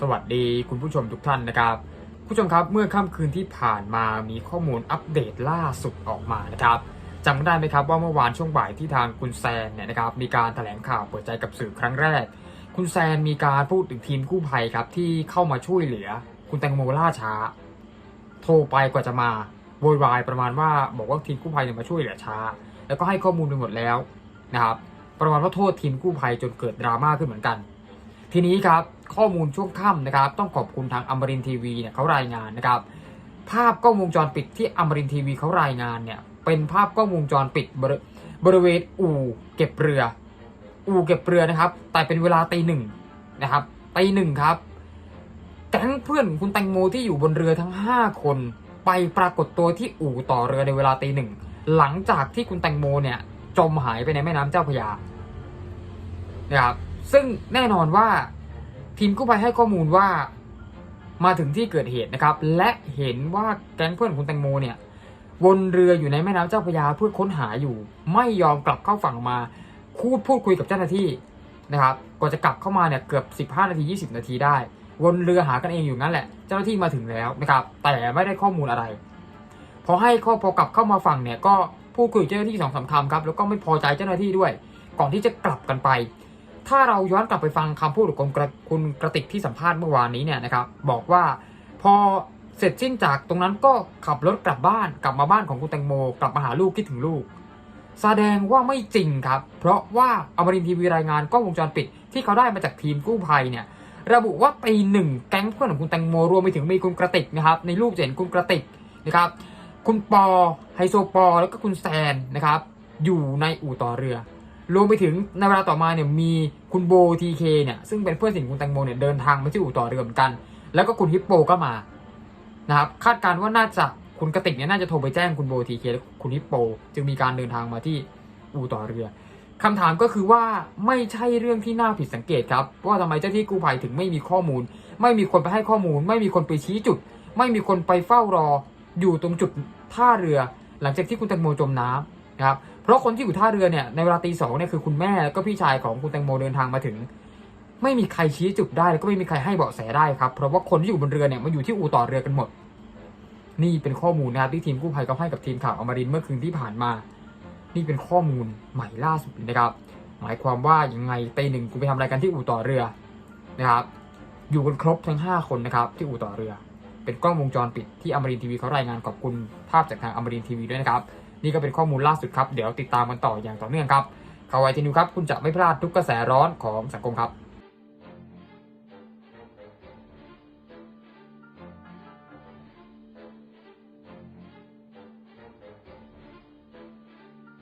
สวัสดีคุณผู้ชมทุกท่านนะครับ ผู้ชมครับเมื่อค่ำคืนที่ผ่านมามีข้อมูลอัปเดตล่าสุดออกมานะครับจำได้ไหมครับว่าเมื่อวานช่วงบ่ายที่ทางคุณแซนเนี่ยนะครับมีการแถลงข่าวเปิดใจกับสื่อครั้งแรก คุณแซนมีการพูดถึงทีมกู้ภัยครับที่เข้ามาช่วยเหลือ คุณแตงโมล่าช้า โทรไปกว่าจะมาโวยวายประมาณว่าบอกว่าทีมกู้ภัยเนี่ยมาช่วยเหลือช้า แล้วก็ให้ข้อมูลไปหมดแล้วนะครับประมาณว่าโทษทีมกู้ภัยจนเกิดดราม่าขึ้นเหมือนกัน ทีนี้ครับข้อมูลช่วงค่ำนะครับ ต้องขอบคุณทางอมรินทีวีเนี่ยเขารายงานนะครับ ภาพกล้องวงจรปิดที่อมรินทีวีเขารายงานเนี่ยเป็นภาพกล้องวงจรปิดบริบริเวณอู่เก็บเรือ อู่เก็บเรือนะครับ แต่เป็นเวลาตีหนึ่งนะครับตีหนึ่งครับแก๊งเพื่อนคุณแตงโมที่อยู่บนเรือทั้ง 5 คน ไปปรากฏตัวที่อู่ต่อเรือในเวลาตีหนึ่งหลังจากที่คุณแตงโมเนี่ยจมหายไปในแม่น้ำเจ้าพระยานะครับ ซึ่งแน่นอนว่าทีมกู้ภัยให้ข้อมูลว่ามาถึงที่เกิดเหตุนะครับ และเห็นว่าแก๊งเพื่อนของคุณแตงโมเนี่ยวนเรืออยู่ในแม่น้ำเจ้าพระยาเพื่อค้นหาอยู่ ไม่ยอมกลับเข้าฝั่งมาพูดพูดคุยกับเจ้าหน้าที่นะครับกว่าจะกลับเข้ามาเนี่ยเกือบ 15 นาที 20 นาทีได้ วนเรือหากันเองอยู่นั่นแหละ เจ้าหน้าที่มาถึงแล้วนะครับ แต่ไม่ได้ข้อมูลอะไร พอให้ข้อพอกลับเข้ามาฝั่งเนี่ยก็พูดคุยกับเจ้าหน้าที่สองสามคำครับ แล้วก็ไม่พอใจเจ้าหน้าที่ด้วย ก่อนที่จะกลับกันไป ถ้าเราย้อนกลับไปฟังคำพูดของคุณกระติกที่สัมภาษณ์เมื่อวานนี้เนี่ยนะครับบอกว่าพอเสร็จสิ้นจากตรงนั้นก็ขับรถกลับบ้านกลับมาบ้านของคุณแตงโม กลับมาหาลูกคิดถึงลูก แสดงว่าไม่จริงครับ เพราะว่าอมรินทร์ทีวีรายงานกล้องวงจรปิดที่เขาได้มาจากทีมกู้ภัยเนี่ยระบุว่าตีหนึ่งแก๊งเพื่อนของคุณแตงโมรวมไปถึงมีคุณกระติกนะครับในรูปจะเห็นคุณกระติกนะครับคุณปอไฮโซปอแล้วก็คุณแซนนะครับอยู่ในอู่ต่อเรือ รวมไปถึงในเวลาต่อมาเนี่ยมีคุณโบทีเคเนี่ยซึ่งเป็นเพื่อนสนิทคุณแตงโมเนี่ยเดินทางมาที่อู่ต่อเรือเหมือนกัน แล้วก็คุณฮิปโปก็มานะครับคาดการณ์ว่าน่าจะคุณกระติกเนี่ยน่าจะโทรไปแจ้งคุณโบทีเคและคุณฮิปโป จึงมีการเดินทางมาที่อู่ต่อเรือคำถามก็คือว่าไม่ใช่เรื่องที่น่าผิดสังเกตครับว่าทำไมเจ้าที่กู้ภัยถึงไม่มีข้อมูล ไม่มีคนไปให้ข้อมูล ไม่มีคนไปชี้จุด ไม่มีคนไปเฝ้ารอ อยู่ตรงจุดท่าเรือ หลังจากที่คุณแตงโมจมน้ำนะครับ เพราะคนที่อยู่ท่าเรือเนี่ยในเวลาตีสองเนี่ยคือคุณแม่แล้วก็พี่ชายของคุณแตงโมเดินทางมาถึง ไม่มีใครชี้จุดได้แล้วก็ไม่มีใครให้เบาะแสได้ครับเพราะว่าคนที่อยู่บนเรือเนี่ยมาอยู่ที่อู่ต่อเรือกันหมด นี่เป็นข้อมูลนะครับที่ทีมกู้ภัยเขาให้กับทีมข่าวอมรินเมื่อคืนที่ผ่านมา นี่เป็นข้อมูลใหม่ล่าสุดนะครับ หมายความว่ายังไงตีหนึ่งคุณไปทำอะไรกันที่อู่ต่อเรือนะครับ อยู่กันครบทั้ง 5 คนนะครับที่อู่ต่อเรือ เป็นกล้องวงจรปิดที่อมรินทีวีเขารายงานขอบคุณภาพจากทางอมรินทีวีด้วยนะครับ นี่ก็เป็นข้อมูลล่าสุดครับ เดี๋ยวติดตามกันต่ออย่างต่อเนื่องครับข่าวไวทีนิวครับ คุณจะไม่พลาดทุกกระแสร้อนของสังคมครับ